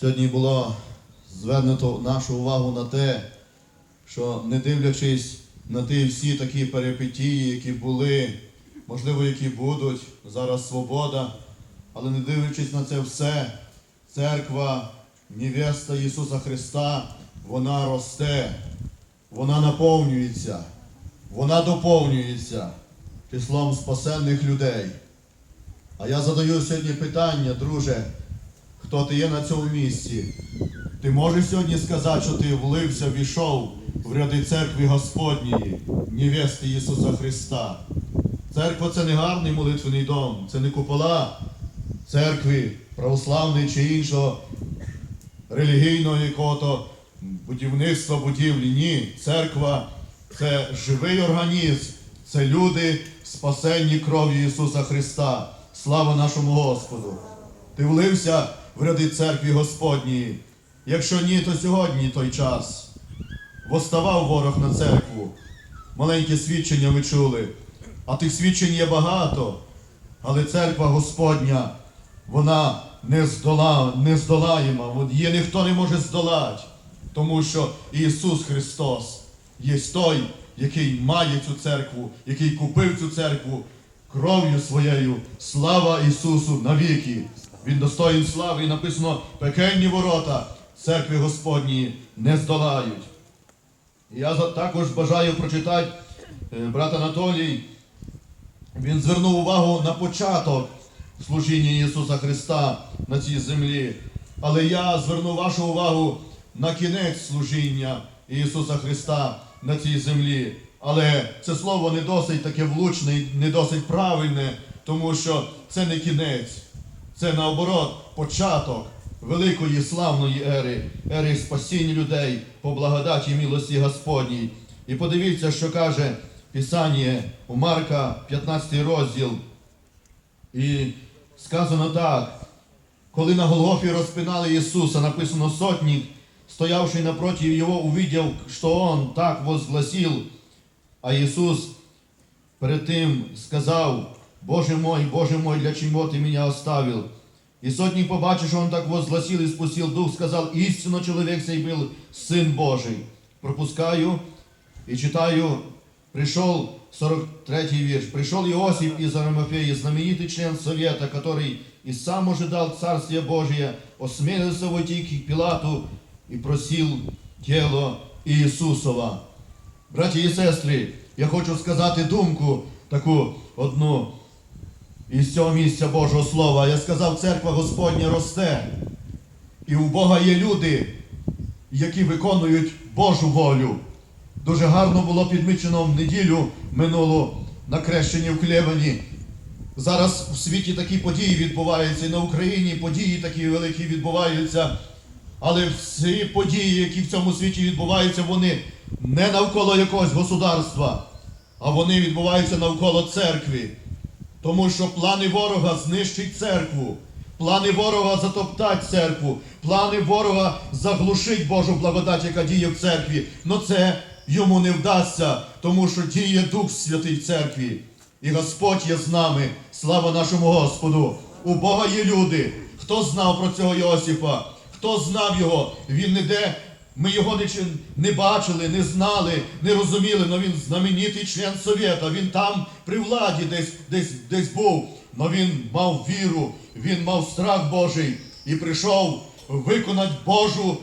Сьогодні було звернуто нашу увагу на те, що не дивлячись на ті всі такі перипетії, які були, можливо, які будуть, зараз свобода, але не дивлячись на це все, церква, невеста Ісуса Христа, вона росте, вона наповнюється, вона доповнюється числом спасенних людей. А я задаю сьогодні питання, друже, хто ти є на цьому місці? Ти можеш сьогодні сказати, що ти влився, війшов в ряди церкви Господньої, невести Ісуса Христа. Церква це не гарний молитвений дом, це не купола церкви православної чи іншого релігійного якого-то будівництва будівлі. Ні, церква це живий організм, це люди, спасенні кров'ю Ісуса Христа. Слава нашому Господу! Ти влився в ряди церкви Господньої. Якщо ні, то сьогодні той час. Воставав ворог на церкву. Маленьке свідчення ми чули. А тих свідчень є багато. Але церква Господня, вона не, здола. Її ніхто не може здолати. Тому що Ісус Христос є той, який має цю церкву, який купив цю церкву кров'ю своєю. Слава Ісусу навіки! Він достоїн слави і написано пекельні ворота церкви Господньої не здолають. Я також бажаю прочитати е, брат Анатолій. Він звернув увагу на початок служіння Ісуса Христа на цій землі. Але я зверну вашу увагу на кінець служіння Ісуса Христа на цій землі. Але це слово не досить таке влучне, не досить правильне, тому що це не кінець, це наоборот початок великої славної ери, ери спасіння людей по благодаті і милості Господній. І подивіться, що каже Писання у Марка, 15 розділ. І сказано так, коли на Голгофі розпинали Ісуса, написано сотник, стоявший напротив Его, увидел, что Он так возгласил, а Ісус перед тим сказав, Боже мой, Боже мой, для чего ты меня оставил? И сотник, побачив, что он так возгласил и спустил дух, сказал, истинно человек сей был Сын Божий. Пропускаю и читаю, пришел 43 вірш. Пришел Иосиф из Арамафеи, знаменитый член совета, который и сам ожидал Царствия Божия, осмелился войти к Пилату и просил тіло Ісусова. Браті і сестри, я хочу сказати думку таку одну із цього місця Божого Слова. Я сказав, церква Господня росте. І у Бога є люди, які виконують Божу волю. Дуже гарно було підмічено в неділю минулу на крещенні в Клевані. Зараз в світі такі події відбуваються, і на Україні події такі великі відбуваються. Але всі події, які в цьому світі відбуваються, вони не навколо якогось государства, а вони відбуваються навколо церкви. Тому що плани ворога знищить церкву, плани ворога затоптать церкву, плани ворога заглушить Божу благодать, яка діє в церкві. Но це йому не вдасться, тому що діє Дух Святий в церкві. І Господь є з нами. Слава нашому Господу! У Бога є люди. Хто знав про цього Йосипа? Хто знав його? Він не де. Ми його не, чи- не бачили, не знали, не розуміли, але він знаменитий член Совєта, він там при владі десь, десь, десь був. Але він мав віру, він мав страх Божий і прийшов виконати Божу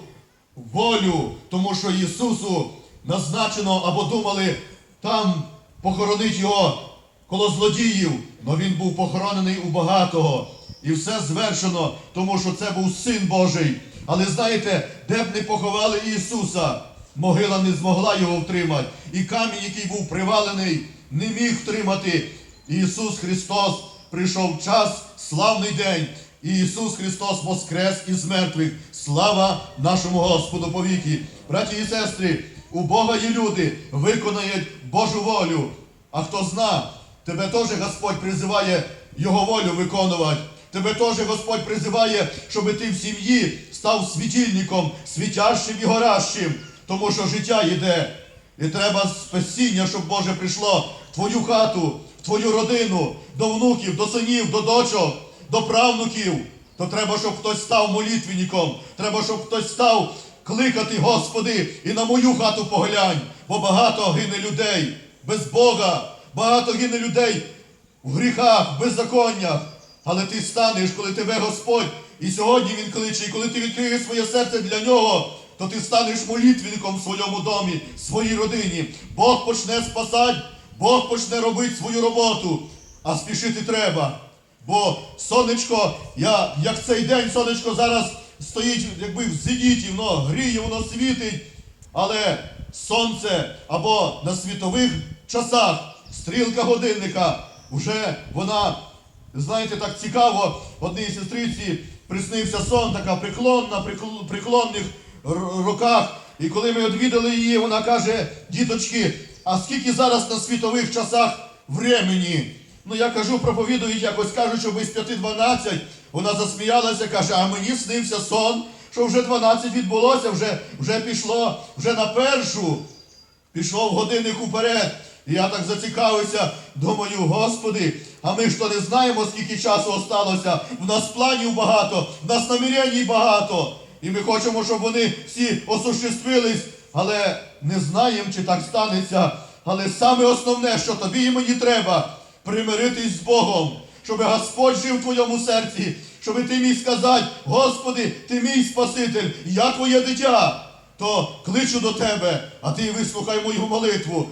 волю, тому що Ісусу назначено або думали там похоронить його коло злодіїв, але він був похоронений у багатого. І все звершено, тому що це був син Божий. Але знаєте, де б не поховали Ісуса, могила не змогла його втримати. І камінь, який був привалений, не міг втримати. Ісус Христос прийшов час, славний день. І Ісус Христос воскрес із мертвих. Слава нашому Господу повіки. Браті і сестри, у Бога є люди, виконають Божу волю. А хто зна, тебе теж Господь призиває Його волю виконувати. Тебе теж Господь призиває, щоб ти в сім'ї став світильником, світящим і горящим, тому що життя йде. І треба спасіння, щоб Боже прийшло в твою хату, в твою родину, до внуків, до синів, до дочок, до правнуків. то треба, щоб хтось став молитвенником, треба, щоб хтось став кликати, Господи, і на мою хату поглянь, бо багато гине людей без Бога, багато гине людей в гріхах, в беззаконнях. Але ти станеш, коли тебе Господь, і сьогодні Він кличе, і коли ти відкриєш своє серце для нього, то ти станеш молитвенником в своєму домі, в своїй родині. Бог почне спасати, Бог почне робити свою роботу, а спішити треба. Бо сонечко, я, як цей день сонечко зараз стоїть, якби в зеніті, воно гріє, воно світить. Але сонце або на світових часах стрілка годинника вже вона, знаєте, так цікаво, одній сестриці приснився сон, така преклонна, прикл- преклонних р- роках. І коли ми відвідали її, вона каже, діточки, а скільки зараз на світових часах времені? Ну я кажу, проповідують якось кажуть, що без 5-12. Вона засміялася, каже, а мені снився сон, що вже 12 відбулося, вже, вже пішло, вже на першу. Пішов годинник уперед. Я так зацікавився, думаю, Господи, а ми ж то не знаємо, скільки часу осталося. В нас планів багато, в нас намірянь багато. І ми хочемо, щоб вони всі осуществились, але не знаємо, чи так станеться. Але саме основне, що тобі і мені треба, примиритись з Богом, щоб Господь жив в твоєму серці, щоб ти міг сказати, Господи, ти мій Спаситель, я твоє дитя то кличу до тебе, а ти вислухай мою молитву.